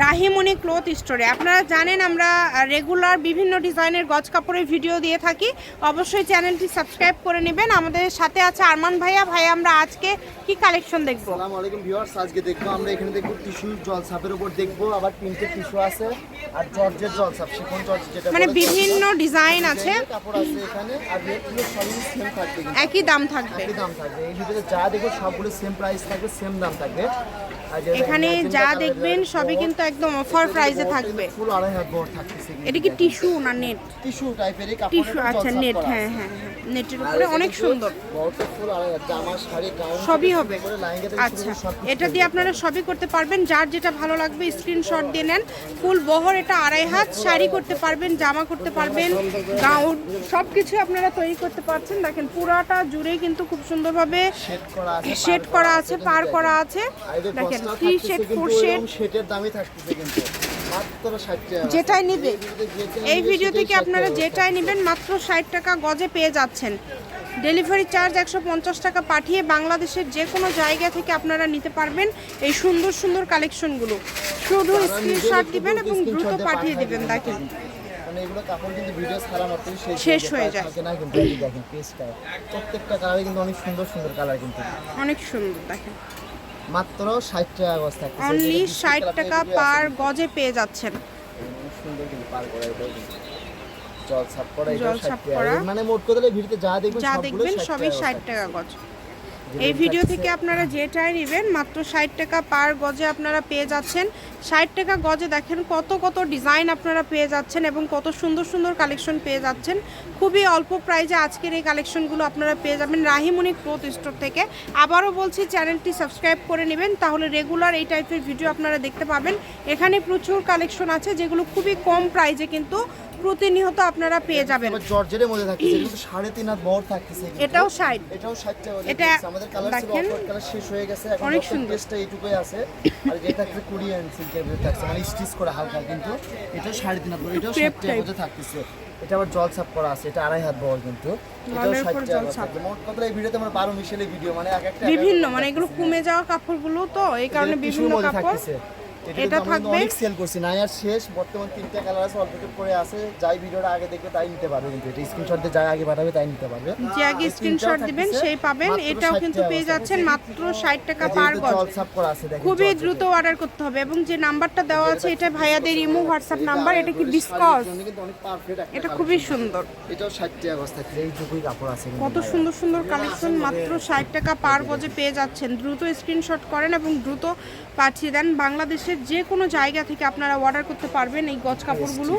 Rahimoni cloth স্টোরে। আপনারা জানেন আমরা রেগুলার বিভিন্ন ডিজাইনের গজ কাপড়ের ভিডিও দিয়ে থাকি। অবশ্যই চ্যানেলটি সাবস্ক্রাইব করে নেবেন। আমাদের সাথে আছে আরমান ভাইয়া। ভাইয়া আমরা আজকে কি কালেকশন দেখব? আসসালামু আলাইকুম ভিউয়ার্স আজকে দেখব আমরা এখানে দেখব টিস্যু জলসাপের উপর দেখব আবার তিনটে টিস্যু আছে আর জর্জের জলসাপ শিফন জর্জ যেটা মানে বিভিন্ন ডিজাইন আছে। কাপড় আছে এখানে আর রেটগুলো সবই সেম থাকবে একই দাম থাকবে। একই দাম থাকবে। এই ভিডিওতে যা দেখব সবগুলো সেম প্রাইস থাকবে সেম দাম থাকবে। এখানে যা দেখবেন সবই বড়, কিন্তু একদম অফার প্রাইসে থাকবে। ফুল আড়াই হাত বড় থাকতেছে এটা কি টিস্যু না নেট টিস্যু টাইপেরই কাপড় টিস্যু আচ্ছা নেট হ্যাঁ হ্যাঁ হ্যাঁ নেটের উপরে অনেক সুন্দর। ফুল আড়াই হাত জামা শাড়ি গাউন সবই হবে। আচ্ছা এটা দিয়ে আপনারা সবই করতে পারবেন যার যেটা ভালো লাগবে স্ক্রিনশট দিয়ে নেন। ফুল বহর এটা আড়াই হাত শাড়ি করতে পারবেন জামা করতে পারবেন গাউন সব কিছু আপনারা তৈরি করতে পারছেন। দেখেন পুরাটা জুড়ে কিন্তু খুব সুন্দরভাবে শেড করা আছে পার করা আছে দেখেন। থ্রি শেড ফোর শেড শেডের দামই থাকতেছে কিন্তু মাত্র 60 টাকা যেটাই নিবে। এই ভিডিও থেকে আপনারা যেটাই নেবেন মাত্র ষাট টাকা গজে পেয়ে যাচ্ছেন। ডেলিভারি চার্জ একশো পঞ্চাশ টাকা পাঠিয়ে বাংলাদেশের যে কোনো জায়গা থেকে আপনারা নিতে পারবেন এই সুন্দর সুন্দর কালেকশনগুলো শুধু স্ক্রিনশট দিবেন এবং দ্রুত পাঠিয়ে দিবেন দেখেন। মানে শেষ হয়ে যায় প্রত্যেকটা কালারে কিন্তু অনেক সুন্দর সুন্দর কালার কিন্তু। অনেক সুন্দর দেখেন। মাত্র 60 টাকা গজ থাকছে অনলি যেটা ষাট ডিসপ্লে টাকা পার গজে পেয়ে যাচ্ছেন। সুন্দর কিন্তু পার করা জল ছাপ করা এটা 60 টাকা। মানে মোট কথা ভিড়তে যা দেখবেন সবগুলো 60 সবই টাকা ষাট গজ টাকা গজ থাকতেছে। এই ভিডিও থেকে আপনারা যেটাই নেবেন, মাত্র ষাট টাকা পার গজে আপনারা পেয়ে যাচ্ছেন। ষাট টাকা গজে দেখেন কত কত ডিজাইন আপনারা পেয়ে যাচ্ছেন এবং কত সুন্দর সুন্দর কালেকশন পেয়ে যাচ্ছেন। খুবই অল্প প্রাইজে আজকের এই কালেকশনগুলো আপনারা পেয়ে যাবেন রাহিমণি ক্লোথ স্টোর থেকে। আবারও বলছি চ্যানেলটি সাবস্ক্রাইব করে নেবেন, তাহলে রেগুলার এই টাইপের ভিডিও আপনারা দেখতে পাবেন। এখানে প্রচুর কালেকশন আছে, যেগুলো খুবই কম প্রাইজে কিন্তু প্রতিনিয়ত আপনারা পেয়ে যাবেন। জর্জের মধ্যে থাকতেছে কিন্তু সাড়ে তিন হাত বড় থাকতেছে এটাও ষাট। এটাও 60 টাকা এটা আমাদের কালার ছিল। অফার কালার শেষ হয়ে গেছে। এখন অনেক সুন্দর। সুন্দর এইটুকুই আছে। আর যেটা থাকছে কোরিয়ান সিল্কের ভিতরে থাকছে। মানে স্টিচ করা হালকা কিন্তু এটাও সাড়ে তিন হাত বড় এটাও crepe 60 টাকা type। করে থাকতেছে। এটা আবার জল ছাপ করা আছে এটা আড়াই হাত বড় কিন্তু। এটাও লালের 60 উপর টাকা জল ছাপ। মোট কথা এই ভিডিওতে আমরা 12 মিশেলে ভিডিও মানে এক একটা বিভিন্ন মানে এগুলো কমে যাওয়া কাপড়গুলো তো এই কারণে বিভিন্ন কাপড় এটা থাকবে। অনেক সেল করছি। নাই আর শেষ বর্তমান তিনটা কালার আছে অল্প করে আছে। যাই ভিডিওটা আগে দেখবে তাই নিতে পারবে কিন্তু এটা। স্ক্রিনশট দিয়ে যাই আগে পাঠাবে তাই নিতে পারবে। যে আগে স্ক্রিনশট দিবেন সেই পাবেন। এটাও কিন্তু পেয়ে যাচ্ছেন মাত্র ষাট টাকা পার গজ। খুবই দ্রুত অর্ডার করতে হবে এবং যে নাম্বারটা দেওয়া আছে এটা ভাইয়াদের ইমো হোয়াটসঅ্যাপ নাম্বার এটা কি একটা এটা খুবই সুন্দর। এটাও 60 টাকা গজ থাকছে। এইটুকুই কাপড় আছে কত সুন্দর সুন্দর কালেকশন মাত্র ষাট টাকা পার গজে পেয়ে যাচ্ছেন। দ্রুত স্ক্রিনশট করেন এবং দ্রুত পাঠিয়ে দেন। বাংলাদেশের যে কোনো জায়গা থেকে আপনারা অর্ডার করতে পারবেন এই গজ কাপড়গুলো।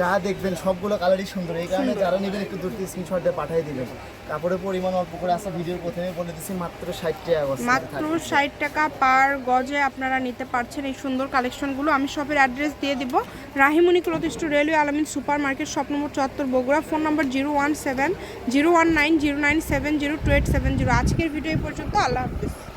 যা দেখবেন সবগুলো কালারই সুন্দর। এই কারণে যারা নেবেন একটু দ্রুত স্ক্রিনশট পাঠিয়ে দিবেন। কাপড়ের পরিমাণ অল্প করে আসা ভিডিওর প্রথমে বলে দিচ্ছি মাত্র 60 টাকা মাত্র ষাট টাকা পার গজে আপনারা নিতে পারছেন এই সুন্দর কালেকশনগুলো আমি শপের অ্যাড্রেস দিয়ে দিব। Rahimoni cloth store railway Alamin super market shop number চুয়াত্তর Bogura. Phone number zero one seven zero one nine zero nine seven zero two eight seven zero আজকের ভিডিও এই পর্যন্ত আল্লাহ হাফিজ।